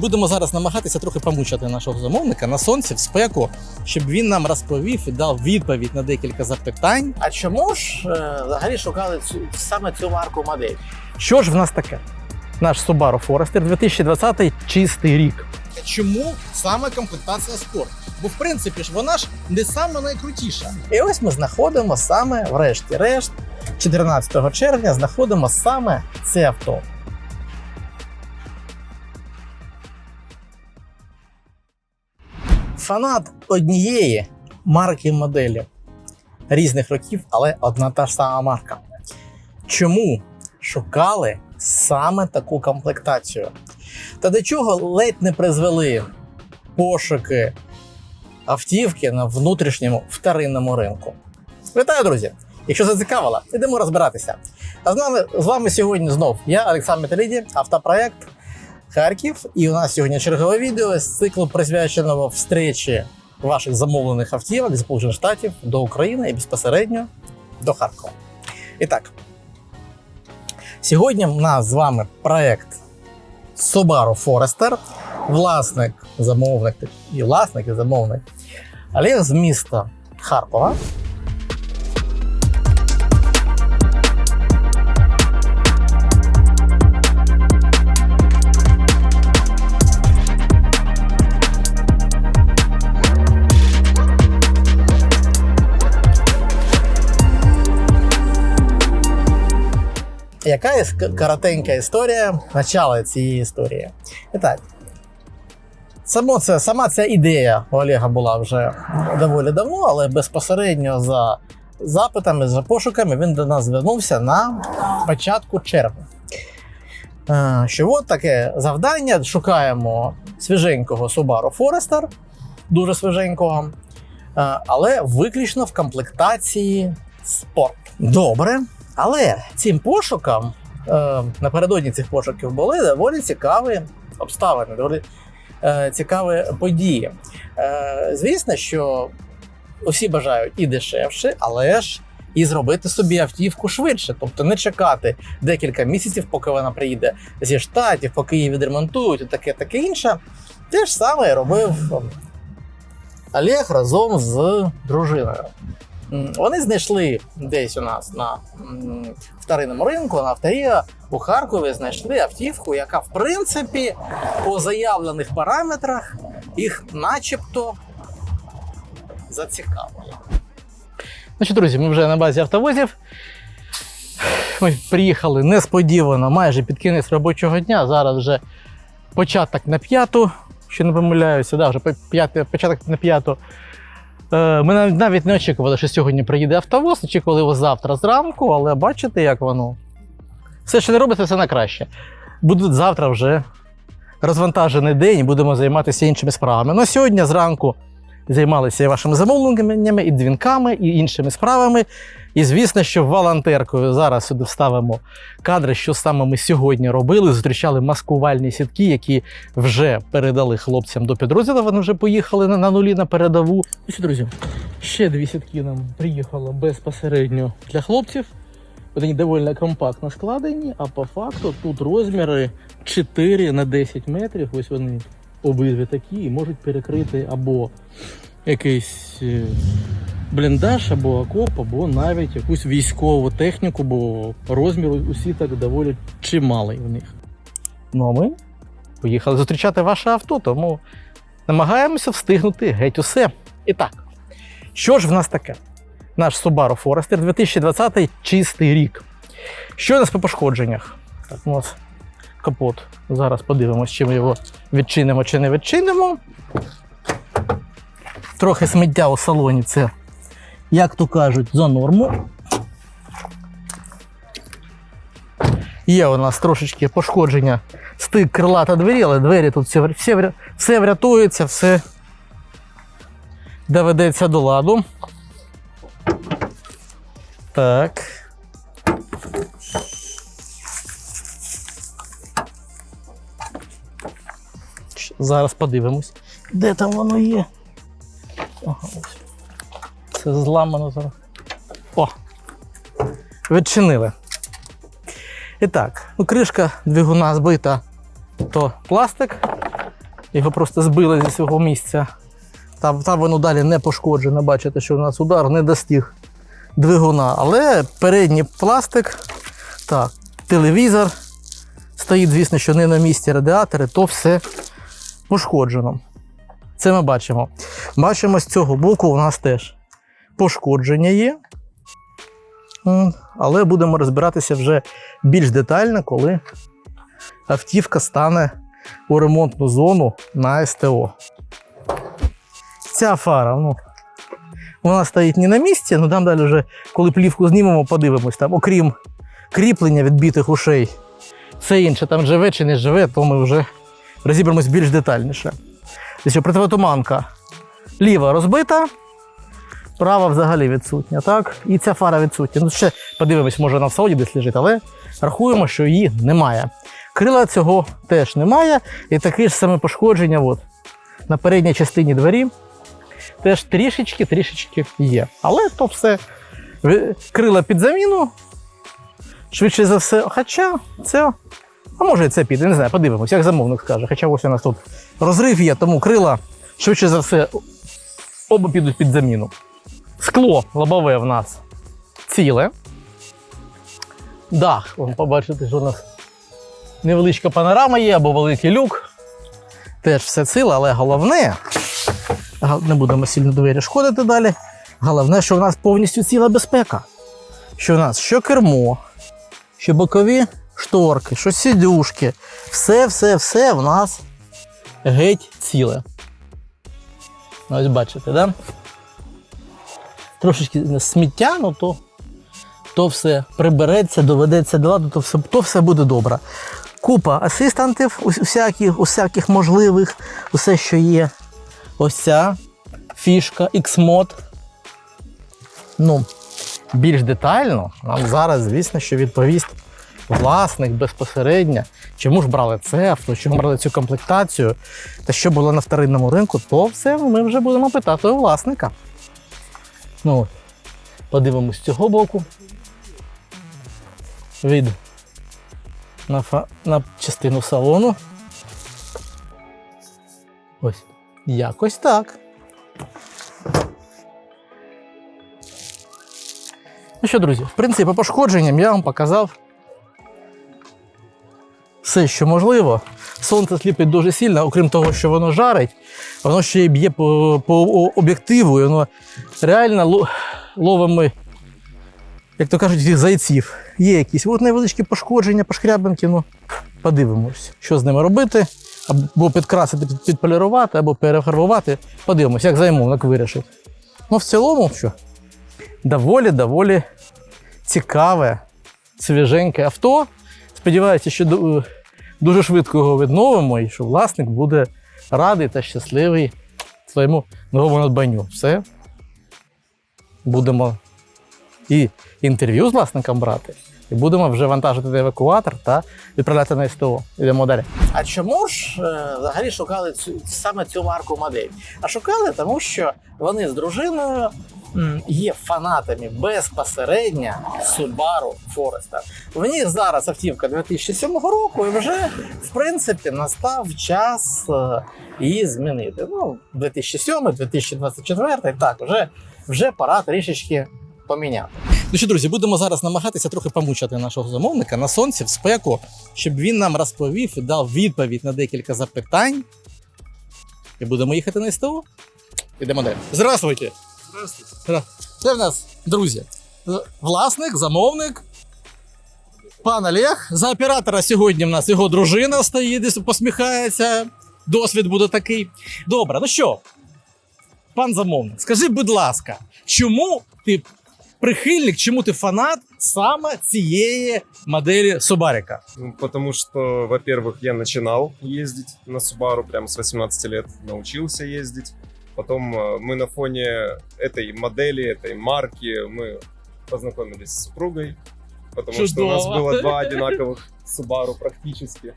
Будемо зараз намагатися трохи помучити нашого замовника на сонці в спеку, щоб він нам розповів і дав відповідь на декілька запитань. А чому ж е, взагалі шукали цю, саме цю марку модель? Що ж в нас таке? Наш Subaru Forester 2020 чистий рік. Чому саме комплектація спорт? Бо в принципі ж вона ж не саме найкрутіша. І ось ми знаходимо саме, врешті-решт, 14 червня знаходимо саме це авто. Фанат однієї марки моделі різних років, але одна та ж сама марка. Чому шукали саме таку комплектацію? Та до чого ледь не призвели пошуки автівки на внутрішньому вторинному ринку. Вітаю, друзі! Якщо зацікавило, йдемо розбиратися. А з нами з вами сьогодні знов я, Олександр Металіді, автопроект Харків. І у нас сьогодні чергове відео з циклу присвяченого встречі ваших замовлених автівок з Сполучених Штатів до України і безпосередньо до Харкова. І так, сьогодні у нас з вами проект Subaru Forester, власник, замовник і власник і замовник Олег з міста Харкова. Яка є коротенька історія, начало цієї історії? І так, само це, сама ця ідея у Олега була вже доволі давно, але безпосередньо за запитами, за пошуками він до нас звернувся на початку червня. Е, Що от таке завдання: шукаємо свіженького Subaru Forester, дуже свіженького, е, але виключно в комплектації спорт. Добре. Але цим пошукам е, напередодні цих пошуків були доволі цікаві обставини, доволі е, цікаві події. Е, звісно, що усі бажають і дешевше, але ж і зробити собі автівку швидше, тобто не чекати декілька місяців, поки вона приїде зі штатів, поки її відремонтують, і таке таке інше. Те ж саме робив Олег разом з дружиною. Вони знайшли десь у нас на вторинному ринку, на авторія у Харкові знайшли автівку, яка, в принципі, по заявлених параметрах їх начебто зацікавила. Значить, друзі, ми вже на базі автовозів. Ми приїхали несподівано, майже під кінець робочого дня. Зараз вже початок на п'яту, що не помиляюся, да, вже по- початок на п'яту. Е, Ми навіть не очікували, що сьогодні приїде автовоз, очікували його завтра зранку, але бачите, як воно. Все, що не робиться, все на краще. Буде завтра вже розвантажений день, і будемо займатися іншими справами. Ну, сьогодні зранку займалися вашими замовленнями, і дзвінками, і іншими справами. І звісно, що волонтеркою зараз сюди вставимо кадри, що саме ми сьогодні робили. Зустрічали маскувальні сітки, які вже передали хлопцям до підрозділу. Вони вже поїхали на, нулі на передову. І що, друзі, ще дві сітки нам приїхало безпосередньо для хлопців. Вони доволі компактно складені, а по факту тут розміри 4 на 10 метрів. Ось вони обидві такі і можуть перекрити або якийсь е, бліндаж, або окоп, або навіть якусь військову техніку, бо розмір усі так доволі чималий у них. Ну а ми поїхали зустрічати ваше авто, тому намагаємося встигнути геть усе. І так, що ж в нас таке? Наш Subaru Forester 2020 чистий рік. Що у нас по пошкодженнях? Так, у нас капот. Зараз подивимось, чи ми його відчинимо чи не відчинимо. Трохи сміття у салоні це, як то кажуть, за норму. Є у нас трошечки пошкодження стик крила та двері, але двері тут все, все, все врятується, все доведеться до ладу. Так. Зараз подивимось, де там воно є. Ага, ось. Це зламано зараз. О! Відчинили. І так, ну, кришка двигуна збита, то пластик, Його просто збили зі свого місця. Там, там воно далі не пошкоджено. Бачите, що у нас удар не достиг двигуна. Але передній пластик, так, телевізор стоїть, звісно, що не на місці радіатори, то все пошкоджено. Це ми бачимо. Бачимо, з цього боку у нас теж пошкодження є. Але будемо розбиратися вже більш детально, коли автівка стане у ремонтну зону на СТО. Ця фара, ну, вона стоїть не на місці, ну там далі вже, коли плівку знімемо, подивимось. Там, окрім кріплення відбитих ушей, все інше там живе чи не живе, то ми вже розібремось більш детальніше. Тобто противотуманка ліва розбита, права взагалі відсутня, так? І ця фара відсутня. Ну, ще подивимось, може вона в салоні десь лежить, але рахуємо, що її немає. Крила цього теж немає. І таке ж саме пошкодження от, на передній частині двері теж трішечки, трішечки є. Але то все крила під заміну. Швидше за все, хоча це. А може це піде, не знаю, подивимось, як замовник скаже. Хоча ось у нас тут розрив є, тому крила швидше за все оба підуть під заміну. Скло лобове в нас ціле. Дах, вон побачите, що у нас невеличка панорама є або великий люк. Теж все ціле, але головне, не будемо сильно двері шкодити далі. Головне, що у нас повністю ціла безпека. Що у нас що кермо, що бокові шторки, що сідюшки. Все, все, все в нас геть ціле. Ось бачите, да? Трошечки сміття, ну то, то все прибереться, доведеться до ладу, то все, то все буде добре. Купа асистантів, усяких, усяких можливих, усе, що є. Ось ця фішка, Xmod. Ну, більш детально нам зараз, звісно, що відповість власник безпосередньо, чому ж брали це авто, чому брали цю комплектацію, та що було на вторинному ринку, то все ми вже будемо питати у власника. Ну, подивимось з цього боку. Від на, фа... на частину салону. Ось. Якось так. Ну що, друзі, в принципі, по пошкодженням я вам показав все, що можливо. Сонце сліпить дуже сильно, окрім того, що воно жарить, воно ще й б'є по, по об'єктиву, і воно реально ловимо, як то кажуть, зайців. Є якісь от невеличкі пошкодження, пошкрябинки, ну подивимось, що з ними робити. Або підкрасити, під- підполірувати, або перефарбувати. Подивимось, як замовник вирішить. Ну, в цілому, що? Доволі, доволі цікаве, свіженьке авто. Сподіваюся, що дуже швидко його відновимо і що власник буде радий та щасливий своєму новому надбанню. Все. Будемо і інтерв'ю з власником брати, і будемо вже вантажити евакуатор та відправляти на СТО. Йдемо далі. А чому ж е, взагалі шукали цю, саме цю марку модель? А шукали, тому що вони з дружиною є фанатами безпосередньо Subaru Forester. В них зараз автівка 2007 року, і вже в принципі настав час е, її змінити. Ну, 2007, 2024, так, вже, вже пора трішечки поміняти. Ну що, друзі, будемо зараз намагатися трохи помучати нашого замовника на сонці в спеку, щоб він нам розповів і дав відповідь на декілька запитань. І будемо їхати на СТО. Ідемо далі. Здравствуйте! Це в нас друзі. Власник, замовник. Пан Олег. За оператора сьогодні в нас його дружина стоїть, десь посміхається. Досвід буде такий. Добре, ну що? Пан замовник, скажи, будь ласка, чому ти прихильник, чому ти фанат саме цієї моделі Субаріка? Ну, Потому что, во-первых, я начинал ездить на Subaru прямо с 18 лет, научился ездить. Потом э, мы на фоне этой модели, этой марки, мы познакомились с супругой, потому что у нас Чудово. было два одинаковых Subaru практически.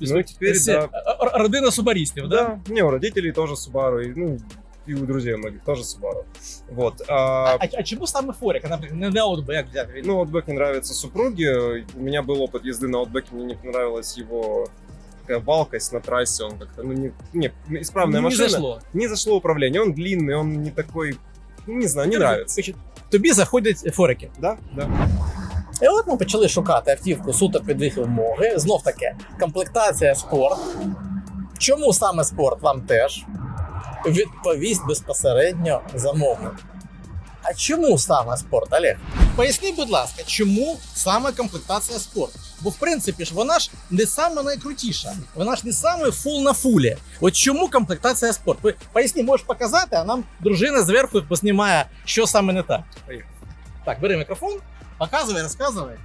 Ну и теперь, Це, да, е, е, родина субарістів, да? да, не, у родителей тоже Subaru, и, ну, и у друзей многих тоже Subaru. Вот. а А, а чому саме Форік? А, наприклад, не Outback як взяти? Він- Ну, Outback не нравится супруге. У меня был опыт езды на Outback, мне не понравилась его такая валкость на трассе, он как-то, ну, не, не исправная Не машина. зайшло. Не зашло управление, он длинный, он не такой, ну, не знаю, не нравится. Значить, Тобі заходять форики. Да, да. І от ми почали шукати автівку суто під їх вимоги. Знов таки, комплектація спорт. Чому саме спорт вам теж? Відповість безпосередньо замовник. А чому саме спорт, Олег? Поясни, будь ласка, чому саме комплектація спорт? Бо в принципі ж вона ж не саме найкрутіша, вона ж не саме фул на фулі. От чому комплектація спорт? Ви поясні, можеш показати, а нам дружина зверху познімає, що саме не так. Поїхали. Так, бери мікрофон, показывай, рассказывай.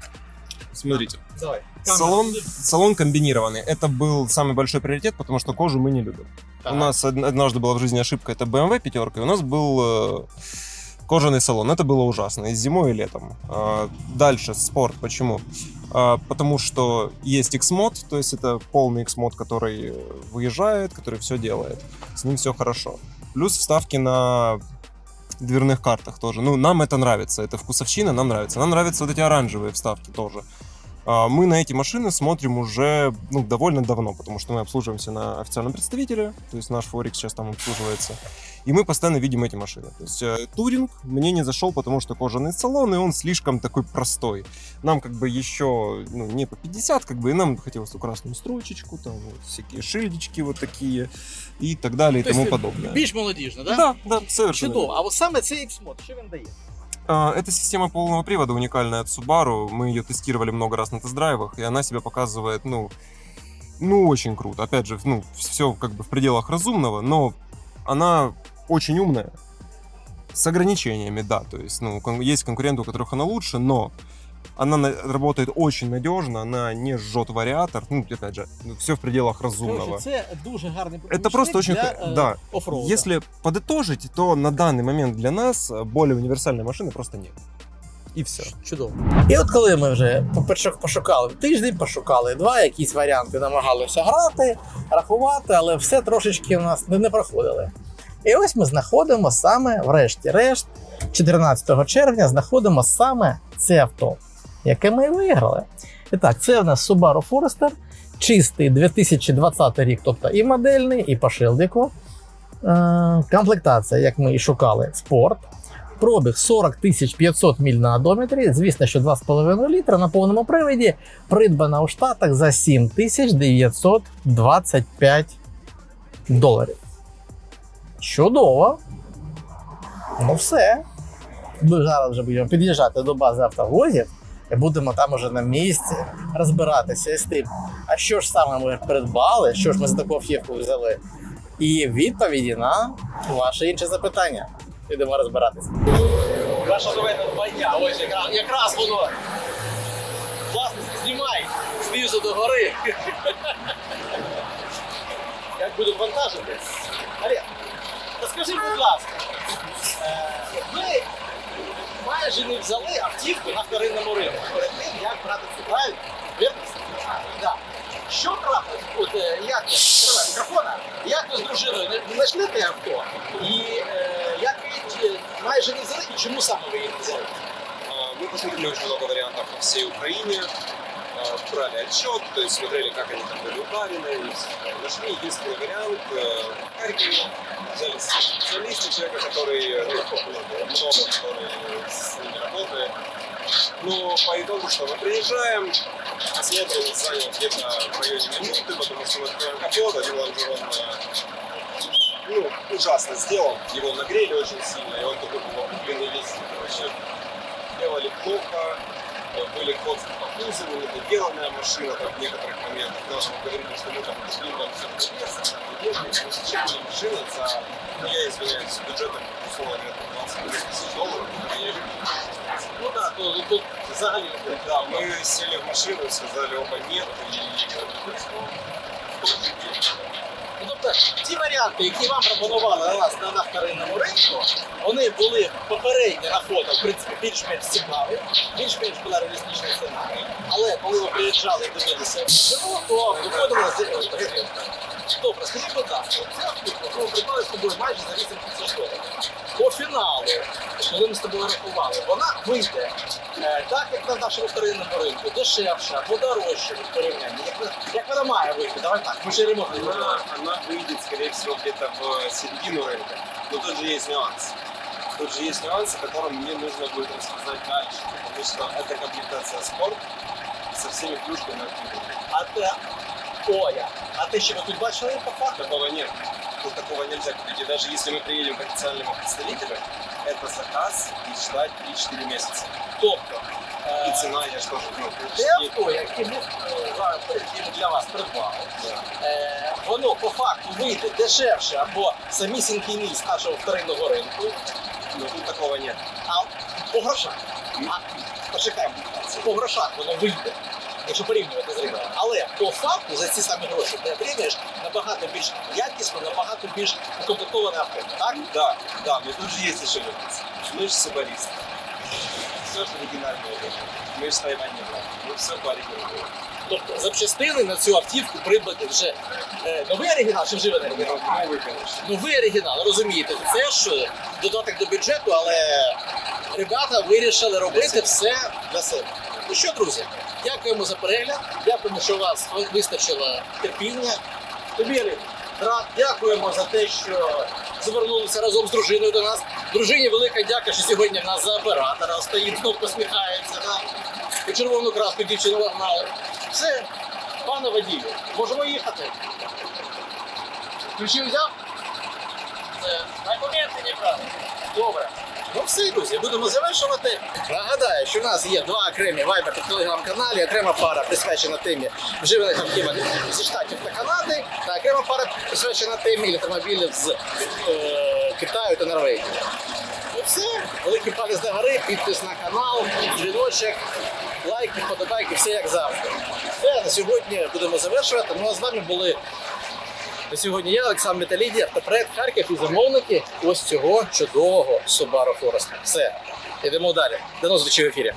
Смотрите, Давай. салон, салон комбинированный. Это был самый большой приоритет, потому что кожу мы не любим. У нас од- однажды была в жизни ошибка, это BMW пятерка, и у нас был э, кожаный салон. Это было ужасно, и зимой, и летом. А, Дальше, спорт. Почему? А, Потому что есть X-мод, то есть это полный X-мод, который выезжает, который все делает. С ним все хорошо. Плюс вставки на дверных картах тоже. Ну, нам это нравится, это вкусовщина, нам нравится. Нам нравятся вот эти оранжевые вставки тоже. А, Мы на эти машины смотрим уже ну, довольно давно, потому что мы обслуживаемся на официальном представителе, то есть наш Форик сейчас там обслуживается, и мы постоянно видим эти машины. То есть э, туринг мне не зашел, потому что кожаный салон, и он слишком такой простой. Нам как бы еще ну, не по 50, как бы, и нам хотелось ту красную строчечку, там вот всякие шильдички вот такие и так далее и То тому есть подобное. Більш молодіжно, да? Да, да, совершенно. Чудово. А от саме цей X-мод, що він дає? А, Это система полного привода уникальная от Subaru. Мы ее тестировали много раз на тест-драйвах, и она себя показывает, ну, ну, очень круто. Опять же, ну, все как бы в пределах разумного, но она очень умная. С ограничениями, да. То есть, ну, кон- есть конкуренты, у которых она лучше, но она на- работает очень надежно, она не жжет вариатор. Ну, опять же, все в пределах разумного. Коротше, це дуже гарний Это просто очень... для, х- е, да, оффроуда. если подытожить, то на данный момент для нас э, более универсальной машины просто нет. И все. Чудово. І от коли ми вже поперше пошукали тиждень, пошукали два, якісь варіанти намагалися грати, рахувати, але все трошечки у нас не, не проходили. І ось ми знаходимо саме, врешті-решт, 14 червня знаходимо саме це авто, яке ми виграли. І так, це в нас Subaru Forester, чистий 2020 рік, тобто і модельний, і по шилдику. Е, комплектація, як ми і шукали, спорт. Пробіг 40 500 міль на одометрі. Звісно, що 2,5 літра на повному приводі. Придбана у Штатах за 7 925 доларів. Чудово. Ну все. Ми зараз вже будемо під'їжджати до бази автовозів і будемо там уже на місці розбиратися із тим, а що ж саме ми придбали, що ж ми за таку автівку взяли. І відповіді на ваші інші запитання. Підемо розбиратися. Ваша новина звання, ось якраз, якраз воно. Власне, знімай, знизу до гори. Як буду вантажити. Олег, розкажи, будь ласка, е, ви майже не взяли автівку на вторинному ринку перед тим, як брати цю правильно? Що трапилось? От е, як мікрофона, як ви з дружиною не- знайшли те авто? І е, як майже не взяли, і чому саме ви її не взяли? Мы посмотрели очень много вариантов по всей Украине, брали отчет, то есть смотрели, как они там были упарены, э, нашли единственный вариант э, в взяли специалиста, человека, который э, ну, много, который с ними работает. Но по итогу, что мы приезжаем, смотрим, занял где-то в районе минуты, потому что мы открываем капот, один лонжерон э, ну, ужасно сделан, его нагрели очень сильно, и он такой был купленный весь, короче, делали плохо, э, были отзывы по кузову, недоделанная машина там, в некоторых моментах. Даже мы говорили, что мы там пришли, там все вес, делали, чекали машины за, ну, я извиняюсь, бюджетом, условно говоря, 20 тысяч долларов, я люблю. Ну так, то тут взагалі. Да, мы сели в машину, сказали оба нет, и день. Ну, тобто, ті варіанти, які вам пропонували на нас на, на вторинному ринку, вони були попередні на фото, в принципі, більш-менш цікаві, більш-менш була реалістична ціна. Але коли ви приїжджали і дивилися вживу, то виходило з Добре, скажи, будь ласка, це автівка, ну, придбали з тобою майже за 8 тисяч доларів. По фіналу, коли ми з тобою рахували, вона вийде так, як на нашому вторинному ринку, дешевше або дорожче від порівняння. Як, ви- як вона має вийти? Давай так, ми ще ремонт не робили. Она, она выйдет, скорее всего, где-то в середину рынка. Но тут же есть нюанс. Тут же есть нюансы, которые мне нужно будет рассказать дальше. Потому что это комплектация спорт со всеми плюшками от Киви. А те, Оля, а те, що ви тут бачили по факту? Такого нет. Тут такого нельзя купить. И даже если мы приедем к официальному представителю, это заказ и ждать 3-4 месяца. Тобто, е, И цена, я что же, ну, те почти- яке ми е, зараз для вас придбали, е, воно по факту вийде дешевше або самісінький мій нашого вторинного ринку, Но тут такого нет. а по грошах. А, почекай, по грошах воно вийде Якщо порівнювати з ринком. Але по факту за ці самі гроші ти отримаєш набагато більш якісно, набагато більш укомплектоване авто. Так? Да, да, но тут же есть еще нюанс. Мы же сибаристы. Все же оригинальное. Мы же с Тайваня брали. Мы все по оригиналу. Тобто запчастини на цю автівку придбати вже е, новий оригінал чи вживаний оригінал? Новый, конечно. Новий оригінал, розумієте, це ж е, додаток до бюджету, але ребята вирішили робити все для себе. Ну що, друзі, дякуємо за перегляд. Дякуємо, що у вас вистачило терпіння. Тобі, дякуємо за те, що звернулися разом з дружиною до нас. Дружині велика дяка, що сьогодні в нас за оператора стоїть, знов посміхається. Да? І червону краску дівчину вогнали. Все, пане водію, можемо їхати. Ключі взяв? Це документи не брали. Добре. Ну все, друзі, будемо завершувати. Нагадаю, що в нас є два окремі вайбер та телеграм-каналі, окрема пара присвячена темі вживаних автівок зі штатів та Канади, та окрема пара присвячена темі електромобілів з е, Китаю та Норвегії. І все. Великий палець до гори, підпис на канал, дзвіночок, лайки, подобайки, все як завжди. Все, на сьогодні будемо завершувати. Ну а з вами були на сьогодні я, Олександр Металіді, проект Харків і замовники ось цього чудового Subaru Forester. Все, йдемо далі. До нових в ефірі.